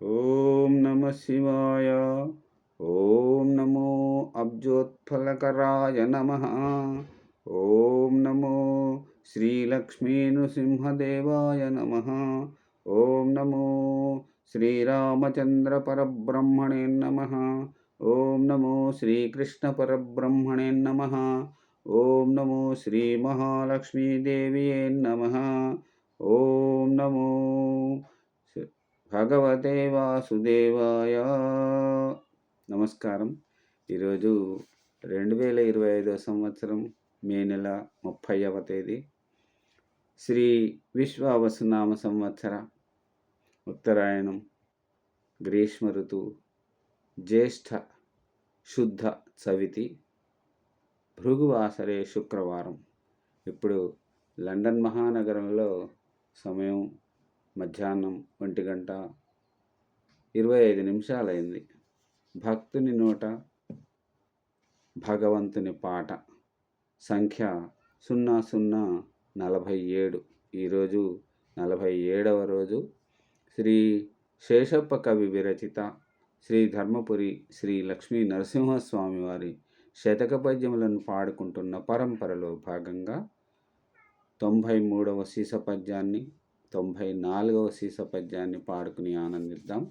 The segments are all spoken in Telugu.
ఓం నమ శివాయ ఓం నమో అబ్జోత్ఫలకరాయ నమ ఓం నమో శ్రీలక్ష్మీనృసింహదేవాయ నమ ఓం నమో శ్రీరామచంద్రపరబ్రహ్మణే నమ ఓం నమో శ్రీకృష్ణపరబ్రహ్మణే నమ ఓం నమో శ్రీమహాలక్ష్మీదేవియే నమ ఓం నమో భగవతే వాసుదేవాయ నమస్కారం. ఈరోజు రెండు వేల ఇరవై ఐదో సంవత్సరం మే నెల ముప్పైవ తేదీ. శ్రీ విశ్వావసునామ సంవత్సర ఉత్తరాయణం. గ్రీష్మ ఋతువు జ్యేష్ఠ శుద్ధ చవితి భృగువాసరే శుక్రవారం. ఇప్పుడు లండన్ మహానగరంలో సమయం మధ్యాహ్నం ఒంటి గంట ఇరవై ఐదు నిమిషాలైంది. భక్తుని నోట భగవంతుని పాట. సంఖ్య సున్నా సున్నా నలభై ఏడు. ఈరోజు నలభై ఏడవ రోజు. శ్రీ శేషప్ప కవి విరచిత శ్రీ ధర్మపురి శ్రీ లక్ష్మీ నరసింహస్వామి వారి శతక పద్యములను పాడుకుంటున్న పరంపరలో భాగంగా తొంభై మూడవ సీస పద్యాన్ని తొంభై నాలుగవ సీస పద్యాన్ని పాడుకుని ఆనందిద్దాం.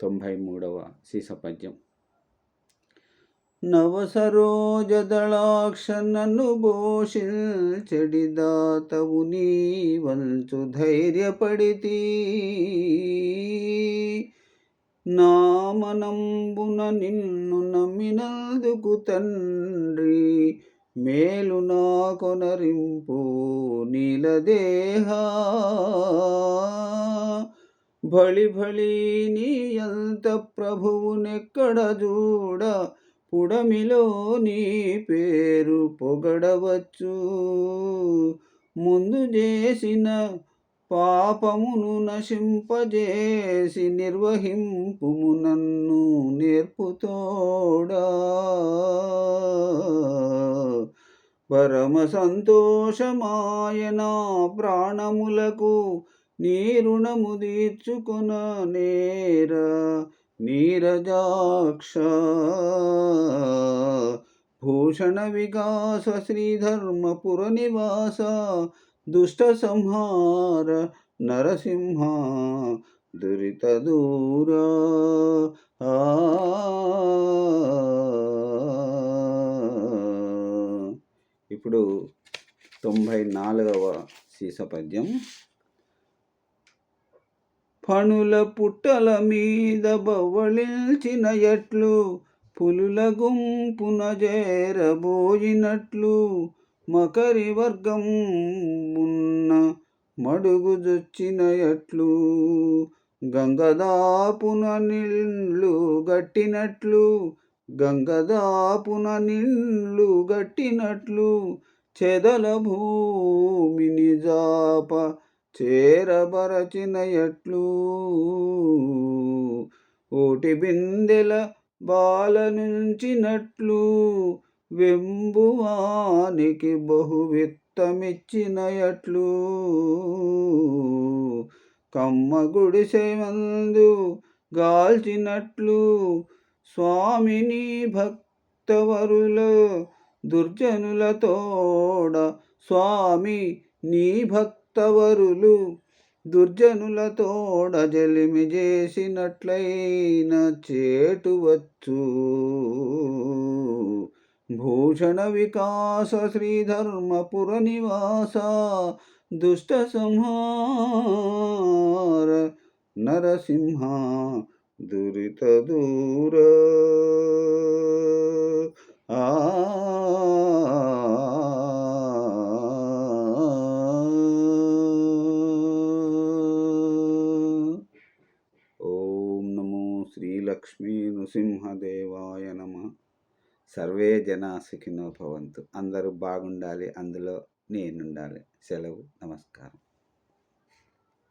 తొంభై మూడవ సీస పద్యం నవసరోజదళాక్ష నన్ను భూషిల్చెడిదాతవు నీ వంచు ధైర్యపడితి. నామనంబున నిన్ను నమ్మినందుకు తండ్రి మేలు నా కొనరింపు నీలదేహ. భళి భళి నీ ఎంత ప్రభువునెక్కడ చూడ పుడమిలో నీ పేరు పొగడవచ్చు. ముందు చేసిన పాపమును నశింపజేసి నిర్వహింపుము నన్ను నేర్పుతోడా పరమ సంతోషమాయన ప్రాణములకు నీ రుణము తీర్చుకున నేర నీరజాక్ష. భూషణ వికాస శ్రీధర్మపుర నివాస దుష్ట సంహార నరసింహ దురిత దూరా. ఇప్పుడు తొంభై నాలుగవ సీసపద్యం పణుల పుట్టల మీద బవ్వళిల్చిన ఎట్లు పులుల గుంపున చేరబోయినట్లు మకరి వర్గం ఉన్న మడుగుజొచ్చిన ఎట్లు గంగదాపున నిళ్ళు గట్టినట్లు గంగదాపున నిళ్ళు గట్టినట్లు చెదల భూమిని జాప చేరబరచిన ఎట్లు. ఓటి బిందెల బాల నుంచినట్లు వెంబువానికి బహువిత్తమిచ్చిన ఎట్లు. కమ్మ గుడిసెమందు గాల్చినట్లు స్వామిని భక్తవరుల దుర్జనులతోడ. స్వామి నీ భక్తవరులు దుర్జనులతోడ జలిమి చేసినట్లయిన చేటువచ్చు భూషణ వికాస శ్రీధర్మపుర నివాస దుష్ట సంహార నరసింహ దురిత దూర. ఓం నమో శ్రీలక్ష్మీ నృసింహదేవాయ నమ. సర్వే జనా సుఖినో భవంతు. అందరూ బాగుండాలి అందులో నేనుండాలి. సెలవు నమస్కారం.